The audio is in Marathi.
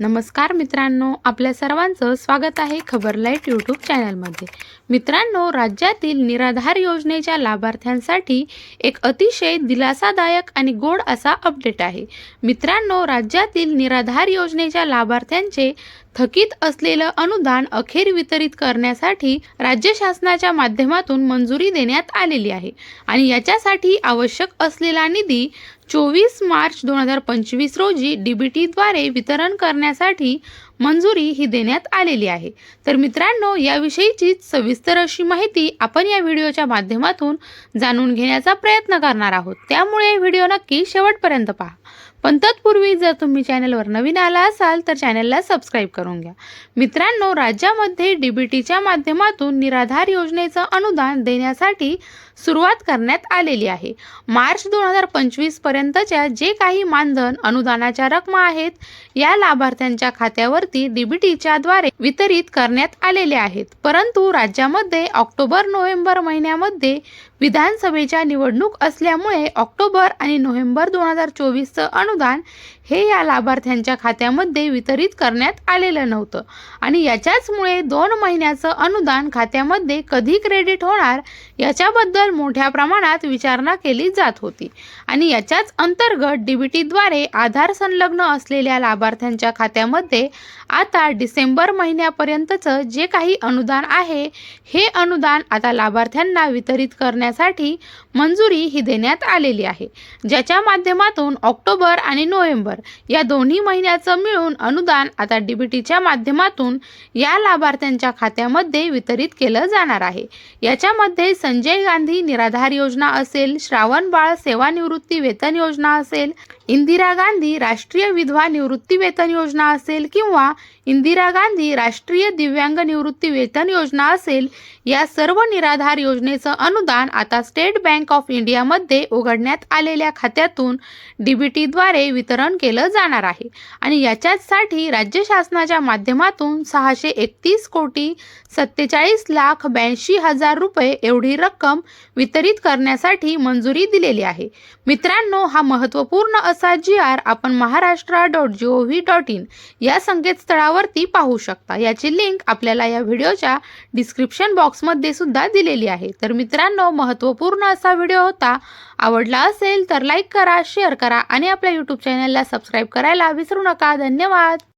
नमस्कार मित्रांनो आपल्या सर्वांचं स्वागत आहे खबर लाइट यूट्यूब चॅनलमध्ये. मित्रांनो राज्यातील निराधार योजनेच्या लाभार्थ्यांसाठी एक अतिशय दिलासादायक आणि गोड असा अपडेट आहे. मित्रांनो राज्यातील निराधार योजनेच्या लाभार्थ्यांचे थकीत असलेलं अनुदान अखेर वितरित करण्यासाठी राज्य शासनाच्या माध्यमातून मंजुरी देण्यात आलेली आहे आणि याच्यासाठी आवश्यक असलेला निधी चोवीस मार्च दोन हजार पंचवीस रोजी डी बी टीद्वारे वितरण करण्यासाठी मंजुरी ही देण्यात आलेली आहे. तर मित्रांनो याविषयीची सविस्तर अशी माहिती आपण या व्हिडिओच्या माध्यमातून जाणून घेण्याचा प्रयत्न करणार आहोत. त्यामुळे व्हिडिओ नक्की शेवटपर्यंत पहा. पण तत्पूर्वी जर तुम्ही चॅनलवर नवीन आला असाल तर चॅनलला सबस्क्राईब करून घ्या. मित्रांनो राज्यामध्ये डी बी टीच्या माध्यमातून निराधार योजनेचं अनुदान देण्यासाठी सुरुवात करण्यात आलेली आहे. मार्च दोन हजार पंचवीसपर्यंतच्या जे काही मानधन अनुदानाच्या रकमा आहेत या लाभार्थ्यांच्या खात्यावर खात्यावरती डीबीटीच्या द्वारे वितरित करण्यात आलेले आहेत. परंतु राज्यामध्ये ऑक्टोबर नोव्हेंबर महिन्यामध्ये विधानसभेच्या निवडणूक असल्यामुळे ऑक्टोबर आणि नोव्हेंबर दोन हजार चोवीसचं अनुदान हे या लाभार्थ्यांच्या खात्यामध्ये वितरित करण्यात आलेलं नव्हतं. आणि याच्याचमुळे दोन महिन्याचं अनुदान खात्यामध्ये कधी क्रेडिट होणार याच्याबद्दल मोठ्या प्रमाणात विचारणा केली जात होती. आणि याच्याच अंतर्गत डीबीटीद्वारे आधार संलग्न असलेल्या लाभार्थ्यांच्या खात्यामध्ये आता डिसेंबर महिन्यापर्यंतचं जे काही अनुदान आहे हे अनुदान आता लाभार्थ्यांना वितरित करण्यासाठी मंजुरी ही देण्यात आलेली आहे. ज्याच्या माध्यमातून ऑक्टोबर आणि नोव्हेंबर या दोन्ही महिन्याचं मिळून अनुदान आता डीबीटीच्या माध्यमातून या लाभार्थ्यांच्या खात्यामध्ये वितरित केलं जाणार आहे. याच्यामध्ये संजय गांधी निराधार योजना असेल श्रावण बाळ सेवानिवृत्ती वेतन योजना असेल इंदिरा गांधी राष्ट्रीय विधवा निवृत्ती वेतन योजना असेल किंवा इंदिरा गांधी राष्ट्रीय दिव्यांग निवृत्ती वेतन योजना असेल या सर्व निराधार योजनेचं अनुदान आता स्टेट बँक ऑफ इंडियामध्ये उघडण्यात आलेल्या खात्यातून डीबीटीद्वारे वितरण केलं जाणार आहे. आणि याच्याचसाठी राज्य शासनाच्या माध्यमातून सहाशे एकतीस कोटी सत्तेचाळीस लाख ब्याऐंशी हजार रुपये एवढी रक्कम वितरित करण्यासाठी मंजुरी दिलेली आहे. मित्रांनो हा महत्त्वपूर्ण असा जी आर आपण Maharashtra dot G O V dot in या संकेतस्थळावरती पाहू शकता. याची लिंक आपल्याला या व्हिडिओच्या डिस्क्रिप्शन बॉक्समध्ये सुद्धा दिलेली आहे. तर मित्रांनो महत्त्वपूर्ण असा व्हिडिओ होता. आवडला असेल तर लाईक करा शेअर करा आणि आपल्या यूट्यूब चॅनलला सबस्क्राईब करायला विसरू नका. धन्यवाद!